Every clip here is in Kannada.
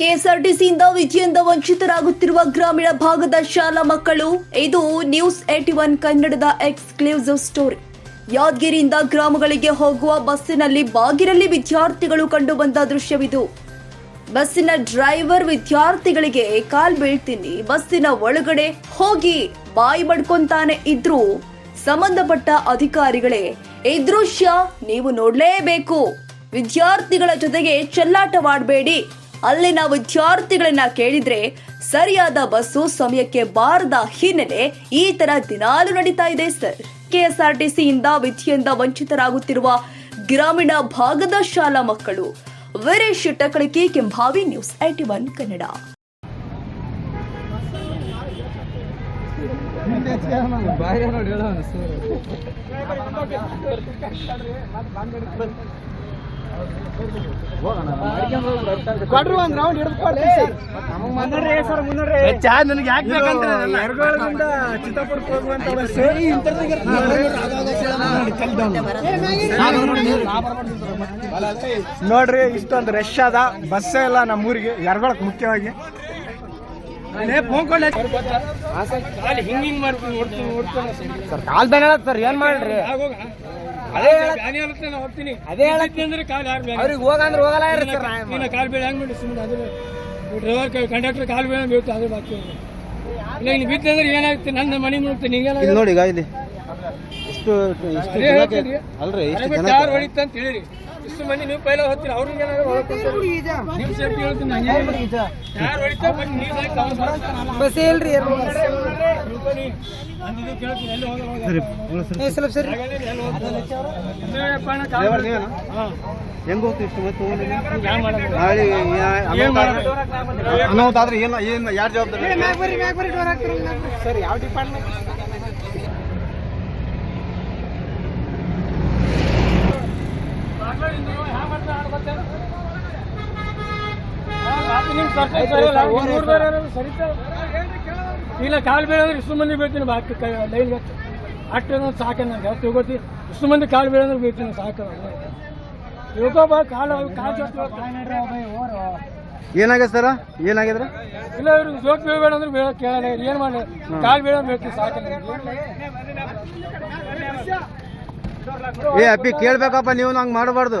ಕೆಎಸ್ಆರ್ಟಿಸಿಯಿಂದ ವಿಜಯದಿಂದ ವಂಚಿತರಾಗುತ್ತಿರುವ ಗ್ರಾಮೀಣ ಭಾಗದ ಶಾಲಾ ಮಕ್ಕಳು, ಇದು ನ್ಯೂಸ್ ಏಟಿ ಒನ್ ಕನ್ನಡದ ಎಕ್ಸ್ಕ್ಲೂಸಿವ್ ಸ್ಟೋರಿ. ಯಾದಗಿರಿಯಿಂದ ಗ್ರಾಮಗಳಿಗೆ ಹೋಗುವ ಬಸ್ಸಿನಲ್ಲಿ ಬಾಗಿರಲ್ಲಿ ವಿದ್ಯಾರ್ಥಿಗಳು ಕಂಡುಬಂದ ದೃಶ್ಯವಿದು. ಬಸ್ಸಿನ ಡ್ರೈವರ್ ವಿದ್ಯಾರ್ಥಿಗಳಿಗೆ ಕಾಲ್ ಬೀಳ್ತೀನಿ, ಬಸ್ಸಿನ ಒಳಗಡೆ ಹೋಗಿ ಬಾಯಿ ಬಡ್ಕೊಂತಾನೆ ಇದ್ರು. ಸಂಬಂಧಪಟ್ಟ ಅಧಿಕಾರಿಗಳೇ, ಈ ದೃಶ್ಯ ನೀವು ನೋಡಲೇಬೇಕು. ವಿದ್ಯಾರ್ಥಿಗಳ ಜೊತೆಗೆ ಚೆಲ್ಲಾಟವಾಡಬೇಡಿ. ಅಲ್ಲಿನ ವಿದ್ಯಾರ್ಥಿಗಳನ್ನ ಕೇಳಿದ್ರೆ ಸರಿಯಾದ ಬಸ್ಸು ಸಮಯಕ್ಕೆ ಬಾರದ ಹಿನ್ನೆಲೆ ಈ ತರ ದಿನಾಲು ನಡೀತಾ ಇದೆ, ಸರ್. ಕೆಎಸ್ಆರ್ಟಿಸಿಯಿಂದ ವಿದ್ಯೆಯಿಂದ ವಂಚಿತರಾಗುತ್ತಿರುವ ಗ್ರಾಮೀಣ ಭಾಗದ ಶಾಲಾ ಮಕ್ಕಳು, Veeresh Takalike Kembhavi news eighty one Kannada. ನೋಡ್ರಿ ಇಷ್ಟೊಂದು ರಶ್ ಅದ ಬಸ್ಸೇ ಇಲ್ಲ ನಮ್ಮೂರಿಗೆ ಎರಗೊಳಕ್ ಮುಖ್ಯವಾಗಿ? ಸರ್ ಕಾಲ್ ಬೇಗ ಸರ್ ಏನ್ ಮಾಡ್ರಿ? ಅದೇ ಹೋಗ್ತೀನಿ. ಅದೇ ಹೇಳಕ್ಕೆ ಅಂದ್ರೆ ಕಾಲ್ ಯಾರು ಅವ್ರಿಗೆ ಹೋಗಂದ್ರೆ ಹೋಗಲ್ಲ ಇರ್ರಿ ಸರ್ ನೀನು ಕಾಲ್ ಬೀಳ ಹೆಂಗ್ ಮಾಡಿ ಸುಮ್ಮನೆ ಅದು ಡ್ರೈವರ್ ಕಂಡಕ್ಟರ್ ಕಾಲ್ ಬೀಳ ಬೀಳ್ತು ಅದು ಬಾಕಿ ಇಲ್ಲ ಇಲ್ಲಿ ಬಿತ್ತು ಅಂದ್ರೆ ಏನಾಗುತ್ತೆ? ನನ್ನ ಮನೆ ಇಲ್ಲಿ ನೋಡಿ ಈಗ ಇಲ್ಲಿ. ಇಷ್ಟು ಇಷ್ಟು ಜನಕ್ಕೆ ಅಲ್ರಿ ಇಷ್ಟು ಯಾರು ಹೊಡಿತ ಅಂತ ಹೇಳಿರಿ. ಇಷ್ಟು ಮಂದಿ ನೀವು ಪೈಲ ಹೋಗ್ತೀರಿ ಅವ್ರಿಗೆ. ನಿಮ್ ಸೇಫ್ಟಿ ಹೇಳ್ತೀನಿ ಯಾರು ಹೊಡಿತಾ ನೀವು. ಬಸ್ ಇಲ್ರಿ ತಿಳ್ಕೊಳ್ಳಿ. ನಾನು ಇದು ಕೇಳ್ತೀನಿ ಎಲ್ಲಿ ಹೋಗಲ್ಲ ಹೋಗಲ್ಲ. ಸ್ವಲ್ಪ ಸರಿ? ಹಾ. ಹೆಂಗ್ ಹೋಗ್ತೀವಿ ಇಷ್ಟು ಮತ್ತೆ ನೀವು? ಏನ್ ಅನಾಹುತ ಆದ್ರೆ ಏನು ಏನು ಯಾರು ಜವಾಬ್ದಾರಿ ಸರ್ ಯಾವ ಡಿಪಾರ್ಟ್ಮೆಂಟ್ ಇಲ್ಲ ಕಾಲು ಬೀಳಂದ್ರೆ ಇಷ್ಟು ಮಂದಿ ಬೀಳ್ತೀನಿ ಬಾಕಿ ಲೈನ್ ಅಷ್ಟು ಸಾಕ ನಂಗೆ ತಿಳ್ಕೊತಿ ಇಷ್ಟು ಮಂದಿ ಕಾಲು ಬೀಳಂದ್ರೆ ಬೀಳ್ತೀನಿ ಸಾಕು. ತಿಳ್ಕೊಬ ಕಾಲು ಕಾಲು ಏನಾಗಿದೆ ಸರ? ಏನಾಗಿದ್ರೆ ಇಲ್ಲ ಇವ್ರು ಜೋಕ್ ಬೀಳ್ಬೇಡ ಅಂದ್ರೆ ಬೀಳ ಕೇಳಲ್ಲ ಏನು ಏನ್ ಮಾಡಿ ಕಾಲ್ ಬೀಳಂದ್ರೆ ಬೀಳ್ತೀನಿ ಸಾಕು ಏ ಅಪ್ಪಿ ಕೇಳ್ಬೇಕಪ್ಪ ನೀವು ನಂಗೆ ಮಾಡಬಾರ್ದು.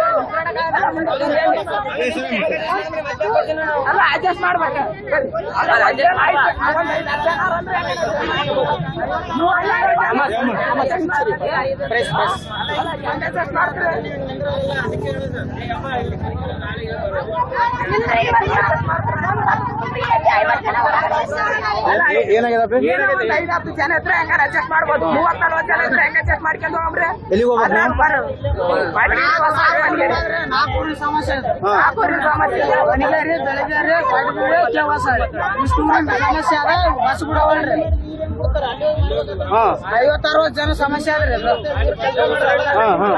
ಕೊಂಡೆ ಅಡ್ಜಸ್ಟ್. ಏನಾಗಿದೆ ಅಪ್ಪಿ ಐವತ್ತು ಜನ ಇದ್ರೆ ಹೆಂಗಾರ ಅಡ್ಜಸ್ಟ್ ಮಾಡ್ಬೋದು? ಮೂವತ್ ನಲ್ವತ್ತು ಜನ ಇದ್ರೆ ಹೆಂಗ ಚೆಕ್ ಮಾಡ್ಕೊಂಡು ಹೋಗ್ರಿ ಎಲ್ಲಿಗೆ ಹೋಗ್ಬೇಕು? ನಾಲ್ಕೂರಿ ಸಮಸ್ಯೆ ನಾಲ್ಕೂರಿ ಸಮಸ್ಯೆ ಕೆಲಸ ಇಷ್ಟು ಸಮಸ್ಯೆ ಅದ ಬಸ್ ಬಿಡವಲ್ರಿ ಐವತ್ತು ಅರವತ್ತು ಜನ ಸಮಸ್ಯೆ ಅದ್ರಿ ಅದು. ಹಾ ಹಾ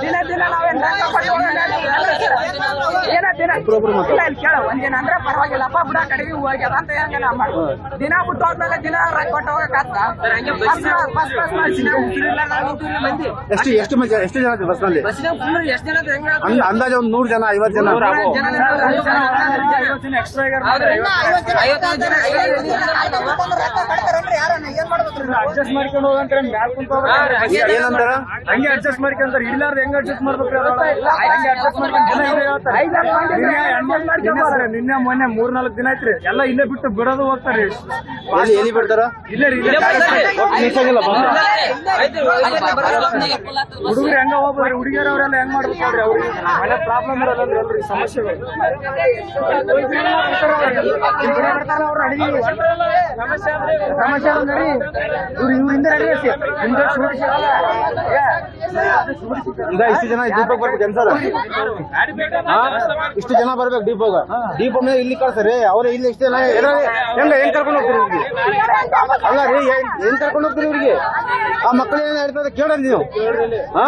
ದಿನ ದಿನ ನಾವೇನ್ ರೊಕ್ಕ ಕೊಟ್ಟು ಹೋಗಲ್ಲ. ಏನ ದಿನ ಇಲ್ಲ ಇಲ್ಲಿ ಕೇಳ ಒಂದಿನ ಅಂದ್ರೆ ಪರವಾಗಿಲ್ಲಪ್ಪ ಬಿಡ ಕಡೆಗೆ ಹೋಗ್ಯದ ಅಂತ ಹೆಂಗ ನಾ ಮಾಡ್ಬೋದು ದಿನ ಬಿಟ್ಟು ಹೋದ್ಮೇಲೆ ದಿನ ರೊಕ್ಕ ಕೊಟ್ಟು ಹೋಗಕ್ಕಾಗ್ತ ಬಸ್ ಬಸ್ ಬಸ್ ಮಾಡ್ಸಿ ನಾವು ಉಸಿರಿಲ್ಲ ನಾವು ಉಸಿರಿಲ್ಲ ಮಂದಿ ಎಷ್ಟು ಎಷ್ಟು ಮಂದಿ ಎಷ್ಟು ಜನ ಬಸ್ನಲ್ಲಿ ಎಷ್ಟು ಜನ ಅಂದಾಜು ಒಂದು ನೂರ್ ಜನ ಐವತ್ತು ಜನ ಎಕ್ಸ್ಟ್ರಾ ಅಡ್ಜಸ್ಟ್ ಮಾಡ್ಕೊಂಡು ಹೋಗಂತಾರೆ ಮ್ಯಾಲ್ ಕುಂತ ಏನಂತಾರ ಹಂಗೆ ಅಡ್ಜಸ್ಟ್ ಮಾಡ್ಕೊಂತಾರೆ ಇಲ್ಲಾರ್ದ ಹೆಂಗ್ ಅಡ್ಜಸ್ಟ್ ಮಾಡ್ಬೇಕು ಹಂಗೆ ಅಡ್ಜಸ್ಟ್ ನಿನ್ನೆ- ಮೊನ್ನೆ ಮೂರ್ ನಾಲ್ಕು ದಿನ ಐತ್ರಿ ಎಲ್ಲ ಇಲ್ಲೇ ಬಿಟ್ಟು ಬಿಡೋದು ಹೋಗ್ತಾರೆ. ಎಲ್ಲಿ ಬಿಡ್ತಾರ ಇಲ್ಲೇ ರೀ, ಹುಡುಗರು ಹೆಂಗ ಹೋಗ್ಬೋದ್ರಿ ಹುಡುಗಿಯರ್ ಅವರೆಲ್ಲ ಹೆಂಗ್ ಮಾಡ್ಬೇಕು ನೋಡ್ರಿ ಅವ್ರಿಗೆ ಮನೆ ಪ್ರಾಬ್ಲಮ್ ಇರೋದಲ್ರಿ ಸಮಸ್ಯೆ ಸಮಸ್ಯೆಗಳು ಸಮಸ್ಯೆ ಅಂದ್ರೆ ಇವ್ರು ಇವ್ರಿಂದ ಅಡಿಗೆ ಹಿಂದೆ ಈಗ ಇಷ್ಟು ಜನ ದೀಪಕ್ ಬರ್ಬೇಕು ಅನ್ಸದ ಇಷ್ಟು ಜನ ಬರ್ಬೇಕು ಡಿಪೋಗ ದೀಪ ಮೇಲೆ ಇಲ್ಲಿ ಕಳ್ಸರಿ ಅವ್ರ ಇಲ್ಲಿ ಇಷ್ಟು ಜನ ಏನೋ ಹೆಂಗ ಹೆಂಗ್ ಕರ್ಕೊಂಡು ಹೋಗ್ತೀರಿ ಇವ್ರಿಗೆ ಅಲ್ಲ ರೀ ಏನ್ ಏನ್ ಕರ್ಕೊಂಡು ಹೋಗ್ತೀರಿ ಇವ್ರಿಗೆ ಆ ಮಕ್ಕಳು ಏನ್ ಹೇಳ್ತಾರೆ ಕೇಳ ನೀವು ಹಾ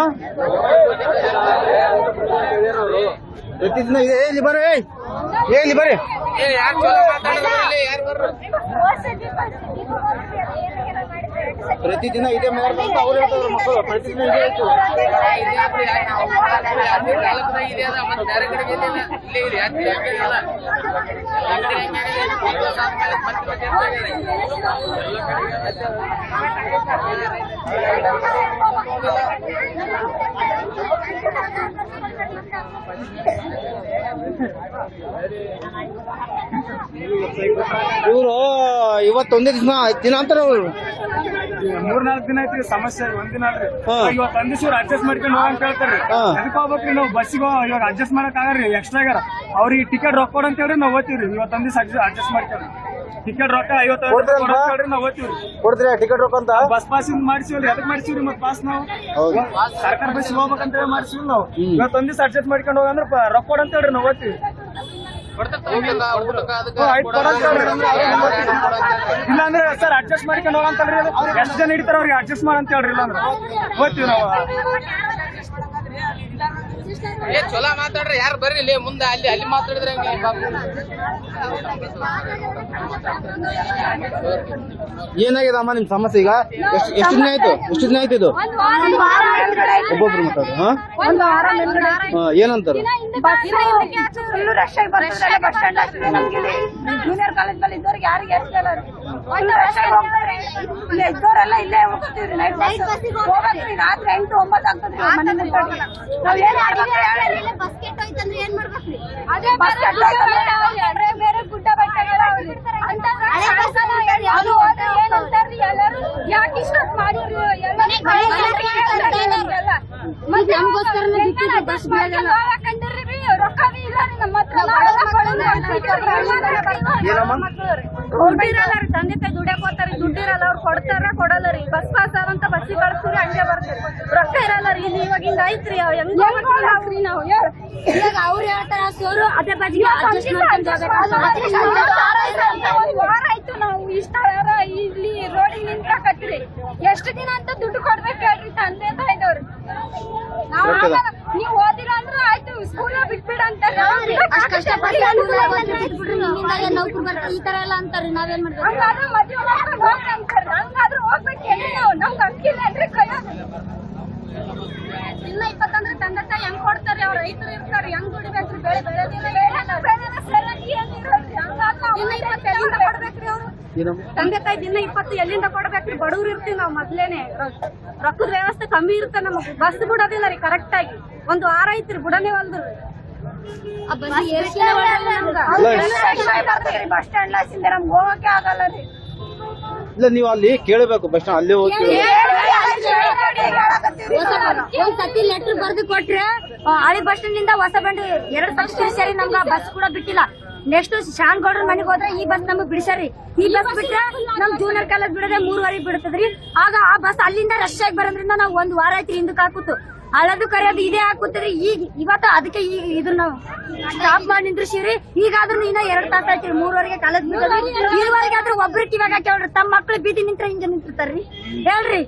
ಪ್ರತಿ ದಿನ ಇದೆ ಇಲ್ಲಿ ಬರ್ರಿ ಏ ಇಲ್ಲಿ ಬರ್ರಿ ಪ್ರತಿದಿನ ಇದೇ ಮಾಡ್ಬೇಕು ಅಂತ ಅವ್ರು ಹೇಳ್ತಾರೆ ಮಕ್ಕಳು. ಪ್ರತಿದಿನ ಇದೇ ಆಯ್ತು ಇವರು ಇವತ್ತೊಂದೇ ದಿನ ದಿನಾಂತರ ಅವರು. ಮೂರ್ನಾಲ್ಕು ದಿನ ಐತಿ ಸಮಸ್ಯೆ ಒಂದಿನ ಅಲ್ರಿ ಹಾ. ಇವತ್ತು ದಿವ್ಸ ಅಡ್ಜಸ್ಟ್ ಮಾಡ್ಕೊಂಡು ಹೋಗಂತ ಹೇಳ್ತಾರ್ರಿ. ಅದಕ್ಕೆ ಹೋಗ್ಬೇಕ್ರಿ ನಾವು ಬಸ್ಸಿಗೆ ಇವಾಗ ಅಡ್ಜಸ್ಟ್ ಮಾಡಕ್ ಆಗಲ್ರಿ ಎಕ್ಸ್ಟ್ರಾ ಆಗ್ಯಾರ ಅವ್ರಿಗೆ ಟಿಕೆಟ್ ರೊಕ್ಕ ಕೊಡು ಅಂತ ಹೇಳ್ರಿ ನಾವು ಓದ್ತೀವ್ರಿ. ಇವತ್ತು ಒಂದ್ ಅಡ್ಜಸ್ಟ್ ಮಾಡ್ಕೊಂಡು. ಟಿಕೆಟ್ ರೊಕ್ಕ ಐವತ್ತು ನಾವು ಓದ್ತೀವ್ರಿ. ಕೊಡ್ತೀರಾ ಟಿಕೆಟ್ ರೊಕ್ಕ ಅಂತ? ಬಸ್ ಪಾಸ್ ಇಂದ ಮಾಡಿಸಿವ್ರಿ ಅದಕ್ಕೆ ಮಾಡಿಸಿವ್ರಿ ಮತ್ ಪಾಸ್ ನಾವು? ಸರ್ಕಾರ ಬಸ್ ಹೋಗ್ಬೇಕಂತ ಹೇಳಿ ಮಾಡಿಸಿವಿ ನಾವು. ಇವತ್ತು ಒಂದ್ ದಿವ್ಸ ಅಡ್ಜಸ್ಟ್ ಮಾಡ್ಕೊಂಡು ಹೋಗಂದ್ರೆ ರೊಕ್ಕ ಕೊಡು ಅಂತ ಹೇಳ್ರಿ ನಾವು ಓದ್ತೀವಿ ಹ್ಞೂ, ಆಯ್ತ್ ಕೊಡು ಅಂತ ಇಲ್ಲ ಅಂದ್ರೆ ಸರ್ ಅಡ್ಜಸ್ಟ್ ಮಾಡ್ಕೊಂಡು ಹೋಗಂತಲ್ರಿ ಎಷ್ಟು ಜನ ಹಿಡಿತಾರ ಅವ್ರಿಗೆ ಅಡ್ಜಸ್ಟ್ ಮಾಡಂತ ಹೇಳ್ರಿ ಇಲ್ಲಾಂದ್ರೆ? ಓದ್ತೀವಿ ನಾವು ಏ ಚೊಲೋ ಮಾತಾಡ್ರಿ ಯಾರು ಬರ್ರಿ ಇಲ್ಲಿ? ಮುಂದೆ ಅಲ್ಲಿ ಅಲ್ಲಿ ಮಾತಾಡಿದ್ರೆ ಹೆಂಗೆ ಏನಾಗಿದೆ ಅಮ್ಮ ನಿಮ್ ಸಮಸ್ಯೆ ಈಗ? ಎಷ್ಟು ಎಷ್ಟು ದಿನ ಆಯ್ತು? ಎಷ್ಟು ದಿನ ಆಯ್ತು ಇದು? ಒಬ್ಬೊಬ್ರು ಮಾತಾಡ್ರಿ ಹಾ? ಹಾ, ಏನಂತಾರ? ಬಸ್ ಸ್ಟ್ಯಾಂಡ್ ಇಲ್ಲಿ ಜೂನಿಯರ್ ಕಾಲೇಜ್ ಮೇಲೆ ಇದ್ದವ್ರಿಗೆ ಯಾರಿಗೆ ಹೇಳ್ತಿಲ್ಲ ಇಲ್ಲಿ ಇದ್ದವರೆಲ್ಲ ಇಲ್ಲೇ ಹೋಗ್ತೀವ್ರಿ ನೈಟ್ ಹೋಗ್ಬೇಕ್ರಿ ರಾತ್ರಿ ಎಂಟು ಒಂಬತ್ತು ಆಗ್ತದ್ರಿ ಮನೆ. ನಾವ್ ಏನ್ ಮಾಡ್ಬೇಕ್ರಿ ಬೇರೆ ಗುಡ್ಡ ಬೆಟ್ಟಗಳು ಎಲ್ಲರೂ ಯಾಕೆ ಇಷ್ಟೊತ್ತು ಮಾಡಿರಿ ಎಲ್ಲ. ಬಸ್ ಮಾಡ್ಕೊಂಡು ಹೋಗಕ್ಕಂತೀರಿ ರೀ, ರೊಕ್ಕನೇ ಇಲ್ಲ. ನಮ್ಮ ಹತ್ರ. ತಂದೆ ತಾಯಿ ದುಡ್ಯಾಕ್ ಹೋಗ್ತಾರ ದುಡ್ಡಿರಲ್ಲ ಅವ್ರು ಕೊಡ್ತಾರ ಕೊಡಲ್ಲ ರೀ. ಬಸ್ ಪಾಸ್ ಆದಂತ ಬಸ್ಸಿಗೆ ಬರ್ತೀರಿ ಹಂಗೆ ಬರ್ತೀರಿ ರೊಕ್ಕ ಇರಲ್ಲ ರೀ ಇಲ್ಲಿ ಇವಾಗ ಹಿಂಗ ಐತ್ರಿ ಹೆಂಗ್ ಹೋಗ್ಬೇಕ್ರಿ ನಾವು ಇವಾಗ ಅವ್ರು ಹೇಳ್ತಾರ ಸೋರು ಅದೇ ಒಂದ್ ವಾರ ಆಯ್ತು ನಾವು ಇಷ್ಟ ಇಲ್ಲಿ ರೋಡಿಗೆ ನಿಂತ್ಕತ್ರಿ. ಎಷ್ಟು ದಿನ ಅಂತ ದುಡ್ಡು ಕೊಡ್ಬೇಕು ಹೇಳ್ರಿ ತಂದೆ ತಾಯಿದವ್ರು. ನೀವು ಗೊತ್ತಿಲ್ಲ. ಸ್ಕೂಲ್ ಬಿಟ್ಬಿಡ ಅಂತ ಅಷ್ಟ್ ನೌಕರಿ ಬರ್ತಾರೆ. ಈ ತರ ಎಲ್ಲ ಅಂತಾರೆ. ನಾವೇನ್ ಮಾಡ್ತೀವಿ ಹಂಗಾದ್ರೆ ಮದ್ವೆ ಮಾಡ್ಕೊಂಡು ಹೋಗ್ರಿ ಅಂತಾರ. ಹಂಗಾದ್ರೆ ಹೋಗ್ಬೇಕು. ಎಲ್ಲಿ ನಾವು? ನಮ್ಗೆ ಅಕ್ಕಿಲ್ಲ ಅಂದ್ರೆ ದಿನ ಇಪ್ಪತ್ತಂದ್ರೆ ತಂದೆ ತಾಯಿ ಹೆಂಗ್ ಕೊಡ್ತಾರೆ? ಅವ್ರ ರೈತರು ಇರ್ತಾರೆ. ಹೆಂಗ್ ದುಡಿಬೇಕು? ಬೆಳೆ ಬೆಳೆದಿಲ್ಲ ಬೆಳೆನ ಸರಿಯಾಗಿ ಹಂಗಾದ್ರೆ ಇಪ್ಪತ್ತು ಎಲ್ಲಿಂದ ಕೊಡ್ಬೇಕ್ರಿ ಅವ್ರು ತಂದೆ ತಾಯಿ ದಿನ ಇಪ್ಪತ್ತು ಎಲ್ಲಿಂದ ಕೊಡ್ಬೇಕ್ರಿ? ಬಡವ್ರು ಇರ್ತೀವಿ ನಾವು ಮೊದ್ಲೇನೆ. ರೊಕ್- ರೊಕ್ಕದ ವ್ಯವಸ್ಥೆ ಕಮ್ಮಿ ಇರುತ್ತೆ ನಮಗ್. ಬಸ್ ಬಿಡೋದಿಲ್ಲ ರೀ ಕರೆಕ್ಟ್ ಆಗಿ ಒಂದು ವಾರ ಐತ್ರಿ ಬುಡನೆ ಒಂದು ಬಸ್ ಸ್ಟ್ಯಾಂಡ್ ಲಾಸಿಂದ ನಮ್ಗೆ ಹೋಗಕ್ಕೆ ಆಗಲ್ಲ ರೀ. ಇಲ್ಲ ನೀವು ಅಲ್ಲಿ ಕೇಳಬೇಕು ಬಸ್ ಸ್ಟ್ಯಾಂಡ್ ಅಲ್ಲಿ ಹೋಗಿ ಒಂದ್ ಸತಿ ಲೆಟರ್ ಬರ್ದು ಕೊಟ್ರೆ ಹಳೆ ಬಸ್ ಸ್ಟ್ಯಾಂಡ್ನಿಂದ ಹೊಸ ಬಂಡಿ ಎರಡ್ ಬಸ್ ಸರಿ ನಮ್ಗ ಬಸ್ ಕೂಡ ಬಿಟ್ಟಿಲ್ಲ. ನೆಕ್ಸ್ಟ್ ಶಾನ್ ಗೌಡ್ರ ಮನೆಗೆ ಹೋದ್ರೆ ಈ ಬಸ್ ನಮಗ್ ಬಿಡಿಸ್ರಿ ಈ ಬಸ್ ಬಿಟ್ರೆ ನಮ್ ಜೂನಿಯರ್ ಕಾಲೇಜ್ ಬಿಡದೆ ಮೂರುವರೆಗೆ ಬಿಡ್ತದ್ರಿ. ಆಗ ಆ ಬಸ್ ಅಲ್ಲಿಂದ ರಶ್ ಆಗಿ ಬರೋದ್ರಿಂದ ನಾವು ಒಂದ್ ವಾರ ಆಯ್ತು ಹಿಂದಕ್ಕೆ ಹಾಕುತ್ತು. ಅಳದು ಕರೆಯೋದು ಇದೇ ಹಾಕುತ್ತದ್ರಿ. ಈಗ ಇವತ್ತು ಅದಕ್ಕೆ ಈಗ ಇದನ್ನ ನಾವು ಸ್ಟಾಪ್ ಮಾಡಿ ನಿಂದ್ರಿಸಿವ್ರಿ ಈಗಾದ್ರೂ ಇನ್ನ ಎರಡ್ ತಾಸ ಆಯ್ತಿರಿ ಮೂರುವರೆಗೆ ಕಾಲೇಜ್ ಇದುವರೆಗೆ ಆದ್ರೂ ಒಬ್ರು ಇವಾಗ ಕೇಳ್ರಿ ತಮ್ಮ ಮಕ್ಳು ಬೀದಿ ನಿಂತ್ರ ಹಿಂಗೆ ನಿಂತಿರ್ತಾರ್ರಿ. ಹೇಳ್ರಿ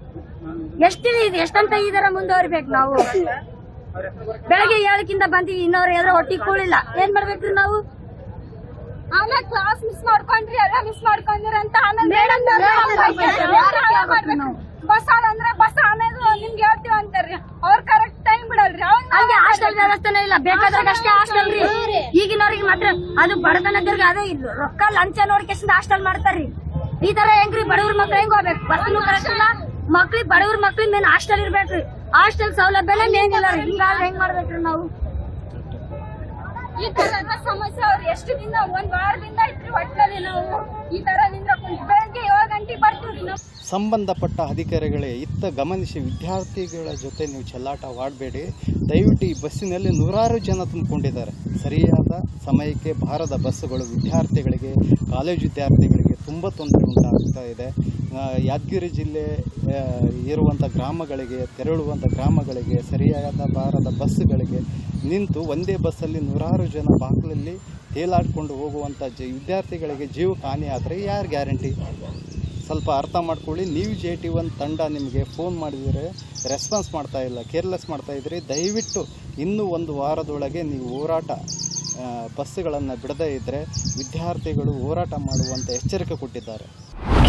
ಎಷ್ಟಿದೆ ಇದು ಎಷ್ಟಂತ ಇದರ ಮುಂದುವರಿಬೇಕು ನಾವು? ಬೆಳಗ್ಗೆ ಏಳಕ್ಕಿಂತ ಬಂದಿ ಇನ್ನವ್ರು ಎದ್ರ ಹೊಟ್ಟಿ ಕೂಳಿಲ್ಲ. ಏನ್ ಮಾಡ್ಬೇಕ್ರಿ ನಾವು? ಆಮೇಲೆ ಕ್ಲಾಸ್ ಮಿಸ್ ಮಾಡ್ಕೊಂಡ್ರಿ ಎಲ್ಲ ಮಿಸ್ ಮಾಡ್ಕೊಂಡ್ರಿ ಅಂತ ಆಮೇಲೆ ಬಸ್ ಅಂದ್ರೆ ಬಸ್ ಆಮೇಲೆ ನಿಮ್ಗೆ ಹೇಳ್ತೀವಿ ಅಂತಾರ್ರಿ. ಅವ್ರ ಕರೆಕ್ಟ್ ಟೈಮ್ ಬಿಡಲ್ರಿ. ಅವ್ರಿಗೆ ಹಂಗೆ ಹಾಸ್ಟೆಲ್ ವ್ಯವಸ್ಥೆನೇ ಇಲ್ಲ. ಬೇಕಾದ್ರೆ ಅಷ್ಟೇ ಹಾಸ್ಟೆಲ್ ರೀ. ಈಗಿನವ್ರಿಗೆ ಮಾತ್ರ ಅದು ಬಡತನದವ್ರಿಗೆ ಅದೇ ಇಲ್ಲ ರೊಕ್ಕ ಲಂಚ ನೋಡ್ಕೇಸಿಂದ ಹಾಸ್ಟೆಲ್ ಮಾಡ್ತಾರ್ರಿ. ಈ ತರ ಹೆಂಗ್ರಿ ಬಡವ್ರ ಮಕ್ಳು ಹೆಂಗ್ ಹೋಗ್ಬೇಕು? ಬಸ್ನು ಕರೆಕ್ಟ್ ಇಲ್ಲ. ಮಕ್ಳಿಗೆ ಬಡವ್ರ ಮಕ್ಳಿಗೆ ಮೇನ್ ಹಾಸ್ಟೆಲ್ ಇರ್ಬೇಕ್ರಿ. ಹಾಸ್ಟೆಲ್ ಸೌಲಭ್ಯನೇ ಮೇನ್ ಇಲ್ಲ ರೀ. ಹಿಂಗಾದ್ರೆ ಹೆಂಗ್ ಮಾಡ್ಬೇಕ್ರಿ ನಾವು? ಈ ತರ ಎಲ್ಲ ಸಮಸ್ಯೆ ಅವ್ರು ಎಷ್ಟು ದಿನ ಒಂದ್ ವಾರದಿಂದ ಇದ್ರಿ ಒಟ್ಟಲ್ಲಿ ನಾವು ಈ ತರ ನಿಂದ್ರ ಕುಂತ್ ಬೆಳಗ್ಗೆ ಏಳು ಗಂಟೆ ಬರ್ತೀವಿ ಸಂಬಂಧಪಟ್ಟ ಅಧಿಕಾರಿಗಳೇ, ಇತ್ತ ಗಮನಿಸಿ ವಿದ್ಯಾರ್ಥಿಗಳ ಜೊತೆ ನೀವು ಚೆಲ್ಲಾಟವಾಡಬೇಡಿ ದಯವಿಟ್ಟು ಈ ಬಸ್ಸಿನಲ್ಲಿ ನೂರಾರು ಜನ ತುಂಬಿಕೊಂಡಿದ್ದಾರೆ. ಸರಿಯಾದ ಸಮಯಕ್ಕೆ ಬಾರದ ಬಸ್ಸುಗಳು ವಿದ್ಯಾರ್ಥಿಗಳಿಗೆ, ಕಾಲೇಜು ವಿದ್ಯಾರ್ಥಿಗಳಿಗೆ ತುಂಬ ತೊಂದರೆ ಉಂಟಾಗ್ತಾ ಇದೆ. ಯಾದಗಿರಿ ಜಿಲ್ಲೆ ಇರುವಂಥ ಗ್ರಾಮಗಳಿಗೆ ತೆರಳುವಂಥ ಗ್ರಾಮಗಳಿಗೆ, ಸರಿಯಾದ ಬಾರದ ಬಸ್ಸುಗಳಿಗೆ ನಿಂತು ಒಂದೇ ಬಸ್ಸಲ್ಲಿ ನೂರಾರು ಜನ ಬಾಗಿಲಲ್ಲಿ ತೇಲಾಡ್ಕೊಂಡು ಹೋಗುವಂಥ ಜ, ವಿದ್ಯಾರ್ಥಿಗಳಿಗೆ ಜೀವಕ್ಕೆ ಹಾನಿ ಆದರೆ ಯಾರು ಗ್ಯಾರಂಟಿ? ಸ್ವಲ್ಪ ಅರ್ಥ ಮಾಡ್ಕೊಳ್ಳಿ. ನೀವು ಜೆ ಟಿ ಒನ್ ತಂಡ ನಿಮಗೆ ಫೋನ್ ಮಾಡಿದರೆ ರೆಸ್ಪಾನ್ಸ್ ಮಾಡ್ತಾ ಇಲ್ಲ ಕೇರ್ಲೆಸ್ ಮಾಡ್ತಾ ಇದ್ರಿ ದಯವಿಟ್ಟು ಇನ್ನೂ ಒಂದು ವಾರದೊಳಗೆ ನೀವು ಹೋರಾಟ ಬಸ್ಸುಗಳನ್ನು ಬಿಡದೇ ಇದ್ದರೆ ವಿದ್ಯಾರ್ಥಿಗಳು ಹೋರಾಟ ಮಾಡುವಂಥ ಎಚ್ಚರಿಕೆ ಕೊಟ್ಟಿದ್ದಾರೆ.